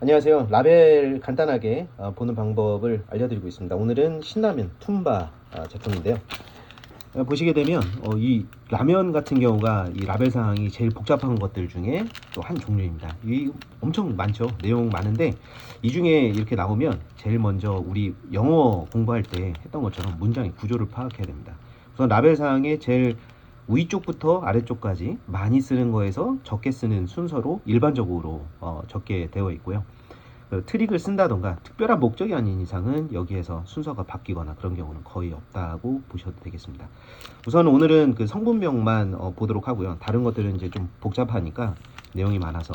안녕하세요. 라벨 간단하게 어, 보는 방법을 알려드리고 있습니다. 오늘은 신라면 툼바 아, 제품인데요. 어, 보시게 되면 어, 이 라면 같은 경우가 이 라벨 사항이 제일 복잡한 것들 중에 또 한 종류입니다. 이 엄청 많죠. 내용 많은데 이 중에 이렇게 나오면 제일 먼저 우리 영어 공부할 때 했던 것처럼 문장의 구조를 파악해야 됩니다. 우선 라벨 사항의 제일 위쪽부터 아래쪽까지 많이 쓰는 거에서 적게 쓰는 순서로 일반적으로 어, 적게 되어 있고요. 그 트릭을 쓴다던가 특별한 목적이 아닌 이상은 여기에서 순서가 바뀌거나 그런 경우는 거의 없다고 보셔도 되겠습니다. 우선 오늘은 그 성분명만 어, 보도록 하고요. 다른 것들은 이제 좀 복잡하니까 내용이 많아서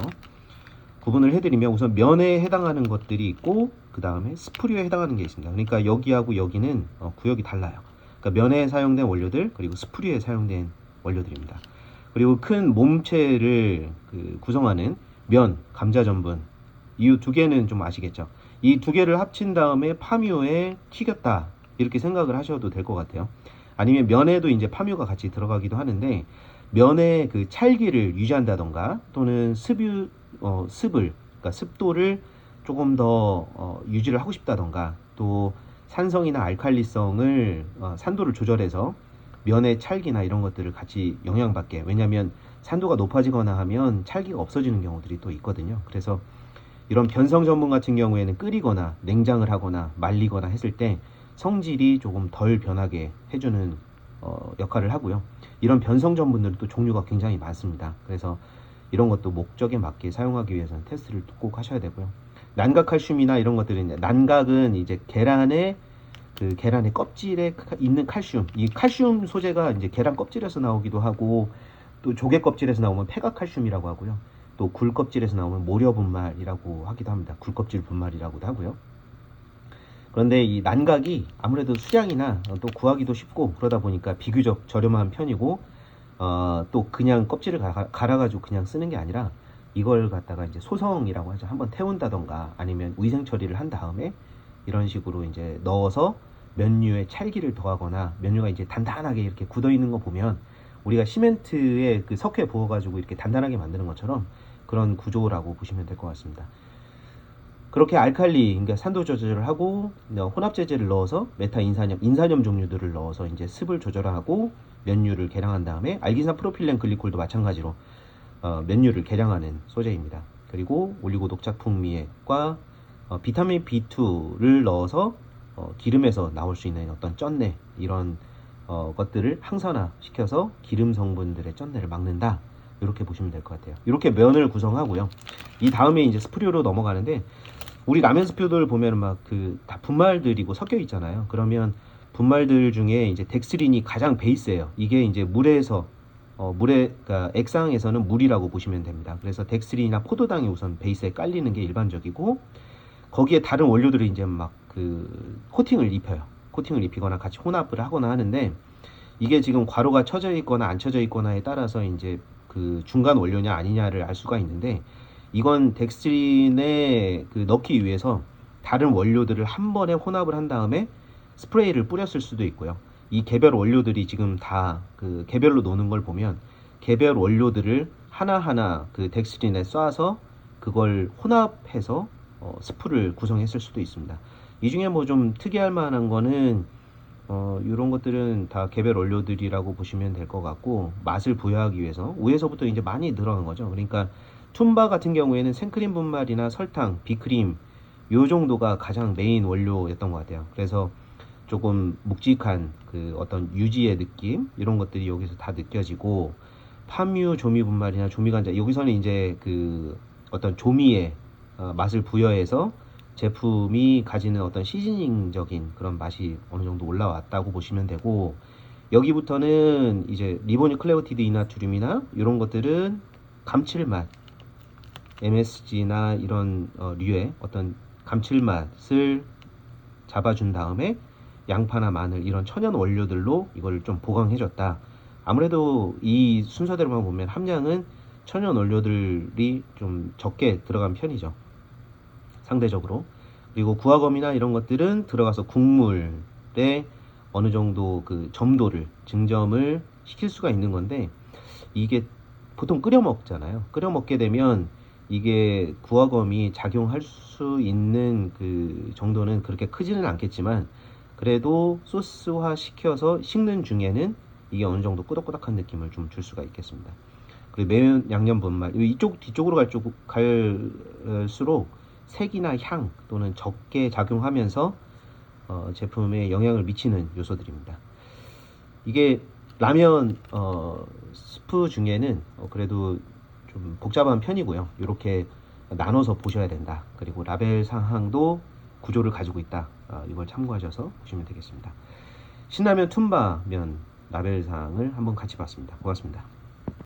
구분을 해드리면 우선 면에 해당하는 것들이 있고 그 다음에 스프류에 해당하는 게 있습니다. 그러니까 여기하고 여기는 어, 구역이 달라요. 그러니까 면에 사용된 원료들 그리고 스프류에 사용된 원료들입니다. 그리고 큰 몸체를 그 구성하는 면, 감자 전분 이 두 개는 좀 아시겠죠? 이 두 개를 합친 다음에 파뮤에 튀겼다 이렇게 생각을 하셔도 될 것 같아요. 아니면 면에도 이제 파뮤가 같이 들어가기도 하는데 면의 그 찰기를 유지한다던가 또는 습유 어, 습을 그러니까 습도를 조금 더 어, 유지를 하고 싶다던가 또 산성이나 알칼리성을 어, 산도를 조절해서 면의 찰기나 이런 것들을 같이 영향받게 왜냐하면 산도가 높아지거나 하면 찰기가 없어지는 경우들이 또 있거든요. 그래서 이런 변성 전분 같은 경우에는 끓이거나 냉장을 하거나 말리거나 했을 때 성질이 조금 덜 변하게 해주는 어, 역할을 하고요. 이런 변성 전분들은 또 종류가 굉장히 많습니다. 그래서 이런 것도 목적에 맞게 사용하기 위해서는 테스트를 꼭 하셔야 되고요. 난각 칼슘이나 이런 것들은 난각은 이제 계란의 그 계란의 껍질에 있는 칼슘, 이 칼슘 소재가 이제 계란 껍질에서 나오기도 하고 또 조개 껍질에서 나오면 폐가칼슘이라고 하고요. 또 굴 껍질에서 나오면 모려 분말이라고 하기도 합니다. 굴 껍질 분말이라고도 하고요. 그런데 이 난각이 아무래도 수량이나 또 구하기도 쉽고 그러다 보니까 비교적 저렴한 편이고 어, 또 그냥 껍질을 갈아, 가지고 그냥 쓰는 게 아니라 이걸 갖다가 이제 소성이라고 하죠. 한번 태운다던가 아니면 위생 처리를 한 다음에 이런 식으로 이제 넣어서 면류에 찰기를 더하거나 면류가 이제 단단하게 이렇게 굳어 있는 거 보면 우리가 시멘트에 그 석회 부어 가지고 이렇게 단단하게 만드는 것처럼 그런 구조라고 보시면 될 것 같습니다. 그렇게 알칼리, 그러니까 산도 조절을 하고 혼합 제제를 넣어서 메타 인산염, 인산염 종류들을 넣어서 이제 습을 조절하고 면류를 계량한 다음에 알기산 프로필렌 글리콜도 마찬가지로 어, 면류를 계량하는 소재입니다. 그리고 올리고 독착 풍미액과 어, 비타민 B2를 넣어서 어, 기름에서 나올 수 있는 어떤 쩐내 이런 어, 것들을 항산화 시켜서 기름 성분들의 쩐내를 막는다. 이렇게 보시면 될 것 같아요. 이렇게 면을 구성하고요. 이 다음에 이제 스프류로 넘어가는데 우리 라면 스프들 보면 막 그 다 분말들이고 섞여 있잖아요. 그러면 분말들 중에 이제 덱스린이 가장 베이스예요. 이게 이제 물에서 어, 물에 그러니까 액상에서는 물이라고 보시면 됩니다. 그래서 덱스린이나 포도당이 우선 베이스에 깔리는 게 일반적이고 거기에 다른 원료들이 이제 막 그 코팅을 입혀요. 코팅을 입히거나 같이 혼합을 하거나 하는데 이게 지금 괄호가 쳐져 있거나 안 쳐져 있거나에 따라서 이제 그 중간 원료냐 아니냐를 알 수가 있는데 이건 덱스트린에 그 넣기 위해서 다른 원료들을 한 번에 혼합을 한 다음에 스프레이를 뿌렸을 수도 있고요. 이 개별 원료들이 지금 다 그 개별로 노는 걸 보면 개별 원료들을 하나하나 그 덱스트린에 쏴서 그걸 혼합해서 어, 스프를 구성했을 수도 있습니다. 이 중에 뭐 좀 특이할 만한 거는 어, 이런 것들은 다 개별 원료들이라고 보시면 될 것 같고 맛을 부여하기 위해서 위에서부터 이제 많이 들어간 거죠. 그러니까 툼바 같은 경우에는 생크림 분말이나 설탕, 비크림 요 정도가 가장 메인 원료였던 것 같아요. 그래서 조금 묵직한 그 어떤 유지의 느낌 이런 것들이 여기서 다 느껴지고 파뮤 조미 분말이나 조미 간장 여기서는 이제 그 어떤 조미의 어, 맛을 부여해서 제품이 가지는 어떤 시즈닝적인 그런 맛이 어느 정도 올라왔다고 보시면 되고 여기부터는 이제 리보니 클레오티드 이나트륨이나 이런 것들은 감칠맛 MSG나 이런 어, 류의 어떤 감칠맛을 잡아준 다음에 양파나 마늘 이런 천연 원료들로 이걸 좀 보강해줬다. 아무래도 이 순서대로만 보면 함량은 천연 원료들이 좀 적게 들어간 편이죠. 상대적으로. 그리고 구화검이나 이런 것들은 들어가서 국물에 어느 정도 그 점도를 증점을 시킬 수가 있는 건데 이게 보통 끓여 먹잖아요. 끓여 먹게 되면 이게 구화검이 작용할 수 있는 그 정도는 그렇게 크지는 않겠지만 그래도 소스화 시켜서 식는 중에는 이게 어느 정도 꾸덕꾸덕한 느낌을 좀 줄 수가 있겠습니다. 그리고 매운 양념 분말 이쪽 뒤쪽으로 갈수록 색이나 향 또는 적게 작용하면서 어, 제품에 영향을 미치는 요소들입니다. 이게 라면 어, 스프 중에는 어, 그래도 좀 복잡한 편이고요. 이렇게 나눠서 보셔야 된다. 그리고 라벨 상항도 구조를 가지고 있다. 어, 이걸 참고하셔서 보시면 되겠습니다. 신라면 툰바면 라벨 상을 한번 같이 봤습니다. 고맙습니다.